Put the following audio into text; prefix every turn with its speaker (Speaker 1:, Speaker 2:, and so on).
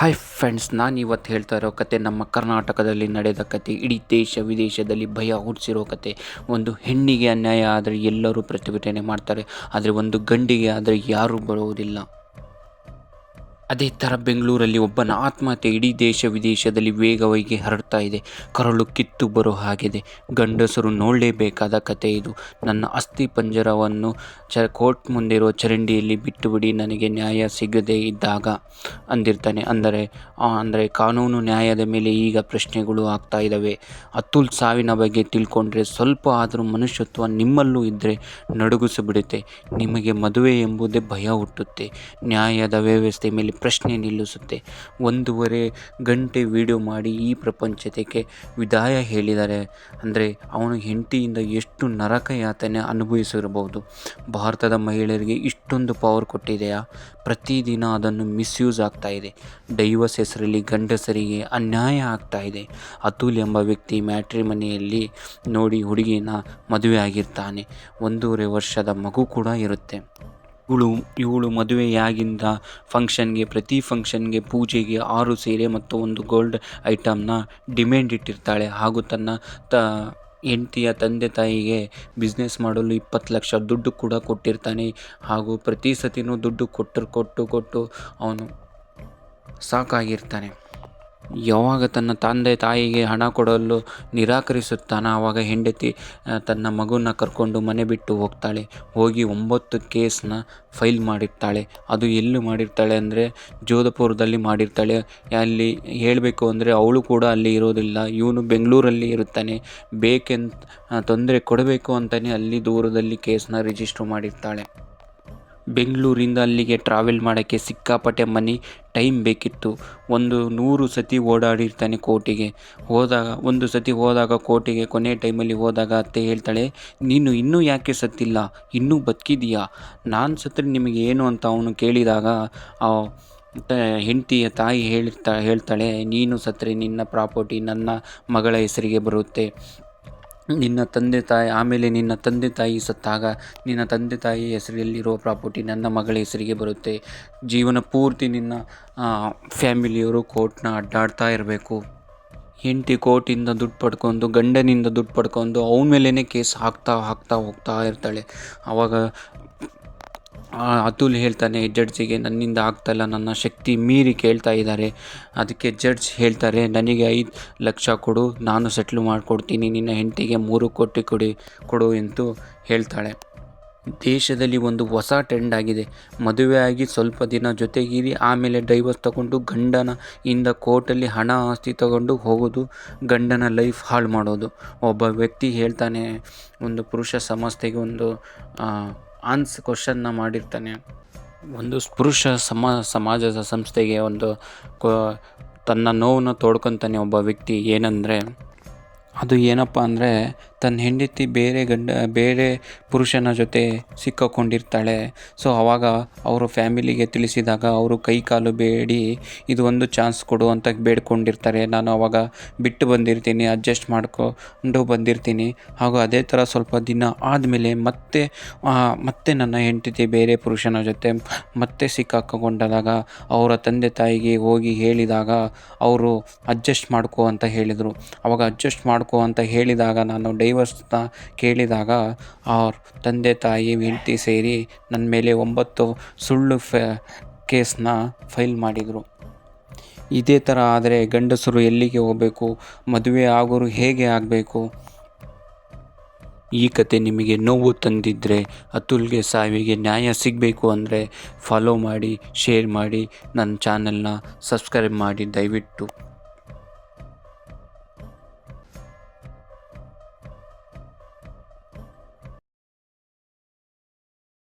Speaker 1: Hi friends ನಾನು ಇವತ್ತು ಹೇಳ್ತಾ ಇರೋ ಕತೆ ನಮ್ಮ ಕರ್ನಾಟಕದಲ್ಲಿ ನಡೆದ ಕತೆ, ಇಡೀ ದೇಶ ವಿದೇಶದಲ್ಲಿ ಭಯ ಹುಟ್ಟಿಸಿರೋ ಕತೆ. ಒಂದು ಹೆಣ್ಣಿಗೆ ಅನ್ಯಾಯ ಆದರೆ ಎಲ್ಲರೂ ಪ್ರತಿಭಟನೆ ಮಾಡ್ತಾರೆ, ಆದರೆ ಒಂದು ಗಂಡಿಗೆ ಆದರೆ ಯಾರೂ ಬರುವುದಿಲ್ಲ ಅದೇ ಥರ ಬೆಂಗಳೂರಲ್ಲಿ ಒಬ್ಬನ ಆತ್ಮಹತ್ಯೆ ಇಡೀ ದೇಶ ವಿದೇಶದಲ್ಲಿ ವೇಗವಾಗಿ ಹರಡ್ತಾ ಇದೆ. ಕರಳು ಕಿತ್ತು ಬರೋ ಹಾಗಿದೆ. ಗಂಡಸರು ನೋಡಲೇಬೇಕಾದ ಕತೆ ಇದು. ನನ್ನ ಅಸ್ಥಿ ಪಂಜರವನ್ನು ಚ, ಕೋರ್ಟ್ ಮುಂದಿರೋ ಚರಂಡಿಯಲ್ಲಿ ಬಿಟ್ಟುಬಿಡಿ, ನನಗೆ ನ್ಯಾಯ ಸಿಗದೇ ಇದ್ದಾಗ ಅಂದಿರ್ತಾನೆ. ಅಂದರೆ ಅಂದರೆ ಕಾನೂನು ನ್ಯಾಯದ ಮೇಲೆ ಈಗ ಪ್ರಶ್ನೆಗಳು ಆಗ್ತಾ ಇದ್ದಾವೆ. ಅತುಲ್ ಸಾವಿನ ಬಗ್ಗೆ ತಿಳ್ಕೊಂಡ್ರೆ ಸ್ವಲ್ಪ ಆದರೂ ಮನುಷ್ಯತ್ವ ನಿಮ್ಮಲ್ಲೂ ಇದ್ದರೆ ನಡುಗಿಸಿಬಿಡುತ್ತೆ. ನಿಮಗೆ ಮದುವೆ ಎಂಬುದೇ ಭಯ ಹುಟ್ಟುತ್ತೆ. ನ್ಯಾಯದ ವ್ಯವಸ್ಥೆ ಮೇಲೆ ಪ್ರಶ್ನೆ ನಿಲ್ಲಿಸುತ್ತೆ. ಒಂದೂವರೆ ಗಂಟೆ ವಿಡಿಯೋ ಮಾಡಿ ಈ ಪ್ರಪಂಚಕ್ಕೆ ವಿದಾಯ ಹೇಳಿದ್ದಾರೆ ಅಂದರೆ ಅವನು ಹೆಂಡತಿಯಿಂದ ಎಷ್ಟು ನರಕ ಯಾತನೆ ಅನುಭವಿಸಿರಬಹುದು. ಭಾರತದ ಮಹಿಳೆಯರಿಗೆ ಇಷ್ಟೊಂದು ಪವರ್ ಕೊಟ್ಟಿದೆಯಾ? ಪ್ರತಿದಿನ ಅದನ್ನು ಮಿಸ್ಯೂಸ್ ಆಗ್ತಾ ಇದೆ. ಡೈವರ್ಸ್ ಹೆಸರಲ್ಲಿ ಗಂಡಸರಿಗೆ ಅನ್ಯಾಯ ಆಗ್ತಾ ಇದೆ. ಅತುಲ್ ಎಂಬ ವ್ಯಕ್ತಿ ಮ್ಯಾಟ್ರಿ ಮನೆಯಲ್ಲಿ ನೋಡಿ ಹುಡುಗಿನ ಮದುವೆ ಆಗಿರ್ತಾನೆ ಒಂದೂವರೆ ವರ್ಷದ ಮಗು ಕೂಡ ಇರುತ್ತೆ. ಇವಳು ಇವಳು ಮದುವೆಯಾಗಿಂದ ಫಂಕ್ಷನ್ಗೆ ಪ್ರತಿ ಫಂಕ್ಷನ್ಗೆ ಪೂಜೆಗೆ ಆರು ಸೀರೆ ಮತ್ತು ಒಂದು ಗೋಲ್ಡ್ ಐಟಮ್ನ ಡಿಮ್ಯಾಂಡ್ ಇಟ್ಟಿರ್ತಾಳೆ. ಹಾಗೂ ತನ್ನ ತ, ಹೆಂಡತಿಯ ತಂದೆ ತಾಯಿಗೆ ಬಿಸ್ನೆಸ್ ಮಾಡಲು ಇಪ್ಪತ್ತು ಲಕ್ಷ ದುಡ್ಡು ಕೂಡ ಕೊಟ್ಟಿರ್ತಾನೆ. ಹಾಗೂ ಪ್ರತಿ ಸತಿನೂ ದುಡ್ಡು ಕೊಟ್ಟರು, ಕೊಟ್ಟು ಕೊಟ್ಟು ಅವನು ಸಾಕಾಗಿರ್ತಾನೆ. ಯಾವಾಗ ತನ್ನ ತಂದೆ ತಾಯಿಗೆ ಹಣ ಕೊಡಲು ನಿರಾಕರಿಸುತ್ತಾನೋ ಆವಾಗ ಹೆಂಡತಿ ತನ್ನ ಮಗುನ ಕರ್ಕೊಂಡು ಮನೆ ಬಿಟ್ಟು ಹೋಗ್ತಾಳೆ. ಹೋಗಿ ಒಂಬತ್ತು ಕೇಸ್ನ ಫೈಲ್ ಮಾಡಿರ್ತಾಳೆ. ಅದು ಎಲ್ಲಿ ಮಾಡಿರ್ತಾಳೆ ಅಂದರೆ ಜೋಧಪುರದಲ್ಲಿ ಮಾಡಿರ್ತಾಳೆ. ಅಲ್ಲಿ ಹೇಳಬೇಕು ಅಂದರೆ ಅವಳು ಕೂಡ ಅಲ್ಲಿ ಇರೋದಿಲ್ಲ. ಇವನು ಬೆಂಗಳೂರಲ್ಲಿ ಇರುತ್ತಾನೆ. ಬೇಕೆಂತ ತೊಂದರೆ ಕೊಡಬೇಕು ಅಂತಲೇ ಅಲ್ಲಿ ದೂರದಲ್ಲಿ ಕೇಸ್ನ ರಿಜಿಸ್ಟ್ರ್ ಮಾಡಿರ್ತಾಳೆ. ಬೆಂಗಳೂರಿಂದ ಅಲ್ಲಿಗೆ ಟ್ರಾವೆಲ್ ಮಾಡೋಕ್ಕೆ ಸಿಕ್ಕಾಪಟ್ಟೆ ಮನಿ ಟೈಮ್ ಬೇಕಿತ್ತು. ಒಂದು ನೂರು ಸತಿ ಓಡಾಡಿರ್ತಾನೆ ಕೋರ್ಟಿಗೆ. ಹೋದಾಗ, ಒಂದು ಸತಿ ಹೋದಾಗ ಕೋಟಿಗೆ ಕೊನೆ ಟೈಮಲ್ಲಿ ಹೋದಾಗ ಅತ್ತೆ ಹೇಳ್ತಾಳೆ, ನೀನು ಇನ್ನೂ ಯಾಕೆ ಸತ್ತಿಲ್ಲ? ಇನ್ನೂ ಬದುಕಿದೀಯಾ ನಾನು ಸತ್ತರೆ ನಿಮಗೆ ಏನು ಅಂತ ಅವನು ಕೇಳಿದಾಗ ಹೆಂಡತಿಯ ತಾಯಿ ಹೇಳ್ತಾ, ಹೇಳ್ತಾಳೆ, ನೀನು ಸತ್ತರೆ ನಿನ್ನ ಪ್ರಾಪರ್ಟಿ ನನ್ನ ಮಗಳ ಹೆಸರಿಗೆ ಬರುತ್ತೆ. ನಿನ್ನ ತಂದೆ ತಾಯಿ, ಆಮೇಲೆ ನಿನ್ನ ತಂದೆ ತಾಯಿ ಸತ್ತಾಗ ನಿನ್ನ ತಂದೆ ತಾಯಿ ಹೆಸರಲ್ಲಿರೋ ಪ್ರಾಪರ್ಟಿ ನನ್ನ ಮಗಳ ಹೆಸರಿಗೆ ಬರುತ್ತೆ. ಜೀವನ ಪೂರ್ತಿ ನಿನ್ನ ಫ್ಯಾಮಿಲಿಯವರು ಕೋರ್ಟ್ನ ಅಡ್ಡಾಡ್ತಾ ಇರಬೇಕು. ಹೆಂಡತಿ ಕೋರ್ಟಿಂದ ದುಡ್ಡು ಪಡ್ಕೊಂಡು, ಗಂಡನಿಂದ ದುಡ್ಡು ಪಡ್ಕೊಂಡು ಅವನ ಮೇಲೇ ಕೇಸ್ ಹಾಕ್ತಾ ಹಾಕ್ತಾ ಹೋಗ್ತಾ ಇರ್ತಾಳೆ. ಆವಾಗ ಅತುಲ್ ಹೇಳ್ತಾನೆ ಜಡ್ಜಿಗೆ ನನ್ನಿಂದ ಆಗ್ತಾಯಿಲ್ಲ ನನ್ನ ಶಕ್ತಿ ಮೀರಿ ಕೇಳ್ತಾ ಇದ್ದಾರೆ. ಅದಕ್ಕೆ ಜಡ್ಜ್ ಹೇಳ್ತಾರೆ, ನನಗೆ ಐದು ಲಕ್ಷ ಕೊಡು, ನಾನು ಸೆಟ್ಲ್ ಮಾಡಿಕೊಡ್ತೀನಿ, ನಿನ್ನ ಹೆಂಡತಿಗೆ ಮೂರು ಕೋಟಿ ಕೊಡಿ, ಕೊಡು ಎಂದು ಹೇಳ್ತಾಳೆ. ದೇಶದಲ್ಲಿ ಒಂದು ಹೊಸ ಟ್ರೆಂಡ್ ಆಗಿದೆ. ಮದುವೆಯಾಗಿ ಸ್ವಲ್ಪ ದಿನ ಜೊತೆಗಿರಿ, ಆಮೇಲೆ ಡೈವರ್ಸ್ ತಗೊಂಡು ಗಂಡನ ಇಂದ ಕೋರ್ಟಲ್ಲಿ ಹಣ ಆಸ್ತಿ ತಗೊಂಡು ಹೋಗೋದು, ಗಂಡನ ಲೈಫ್ ಹಾಳು ಮಾಡೋದು. ಒಬ್ಬ ವ್ಯಕ್ತಿ ಹೇಳ್ತಾನೆ, ಒಂದು ಪುರುಷ ಸಂಸ್ಥೆಗೆ ಒಂದು ಆನ್ಸ್ ಕ್ವಶನ್ನ ಮಾಡಿರ್ತಾನೆ. ಒಂದು ಸ್ಪೃಶ ಸಮ, ಸಮಾಜದ ಸಂಸ್ಥೆಗೆ ಒಂದು ತನ್ನ ನೋವನ್ನು ತೋಡ್ಕೊತಾನೆ ಒಬ್ಬ ವ್ಯಕ್ತಿ ಏನಂದರೆ ಅದು ಏನಪ್ಪ ಅಂದರೆ ತನ್ನ ಹೆಂಡತಿ ಬೇರೆ ಗಂಡ, ಬೇರೆ ಪುರುಷನ ಜೊತೆ ಸಿಕ್ಕಾಕೊಂಡಿರ್ತಾಳೆ. ಸೊ ಆವಾಗ ಅವರು ಫ್ಯಾಮಿಲಿಗೆ ತಿಳಿಸಿದಾಗ ಅವರು ಕೈ ಕಾಲು ಬೇಡಿ, ಇದು ಒಂದು ಚಾನ್ಸ್ ಕೊಡು ಅಂತ ಬೇಡ್ಕೊಂಡಿರ್ತಾರೆ. ನಾನು ಅವಾಗ ಬಿಟ್ಟು ಬಂದಿರ್ತೀನಿ, ಅಡ್ಜಸ್ಟ್ ಮಾಡ್ಕೊಂಡು ಬಂದಿರ್ತೀನಿ. ಹಾಗೂ ಅದೇ ಥರ ಸ್ವಲ್ಪ ದಿನ ಆದಮೇಲೆ ಮತ್ತೆ ಮತ್ತೆ ನನ್ನ ಹೆಂಡತಿ ಬೇರೆ ಪುರುಷನ ಜೊತೆ ಮತ್ತೆ ಸಿಕ್ಕಾಕೊಂಡಾಗ ಅವರ ತಂದೆ ತಾಯಿಗೆ ಹೋಗಿ ಹೇಳಿದಾಗ ಅವರು ಅಡ್ಜಸ್ಟ್ ಮಾಡ್ಕೋ ಅಂತ ಹೇಳಿದರು. ಅವಾಗ ಅಡ್ಜಸ್ಟ್ ಮಾಡ್ಕೋ ಅಂತ ಹೇಳಿದಾಗ, ನಾನು ಡೈವರ್ಸ್ ಡೈವರ್ಸ್ನ ಕೇಳಿದಾಗ ಅವ್ರ ತಂದೆ ತಾಯಿ ಹೆಂಡತಿ ಸೇರಿ ನನ್ನ ಮೇಲೆ ಒಂಬತ್ತು ಸುಳ್ಳು ಫ ಕೇಸ್ನ ಫೈಲ್ ಮಾಡಿದರು. ಇದೇ ಥರ ಆದರೆ ಗಂಡಸರು ಎಲ್ಲಿಗೆ ಹೋಗಬೇಕು? ಮದುವೆ ಆಗೋರು ಹೇಗೆ ಆಗಬೇಕು? ಈ ಕತೆ ನಿಮಗೆ ನೋವು ತಂದಿದ್ದರೆ ಅತುಲ್ಗೆ ಸಾವಿಗೆ ನ್ಯಾಯ ಸಿಗಬೇಕು ಅಂದರೆ ಫಾಲೋ ಮಾಡಿ ಶೇರ್ ಮಾಡಿ ನನ್ನ ಚಾನಲ್ನ ಸಬ್ಸ್ಕ್ರೈಬ್ ಮಾಡಿ ದಯವಿಟ್ಟು.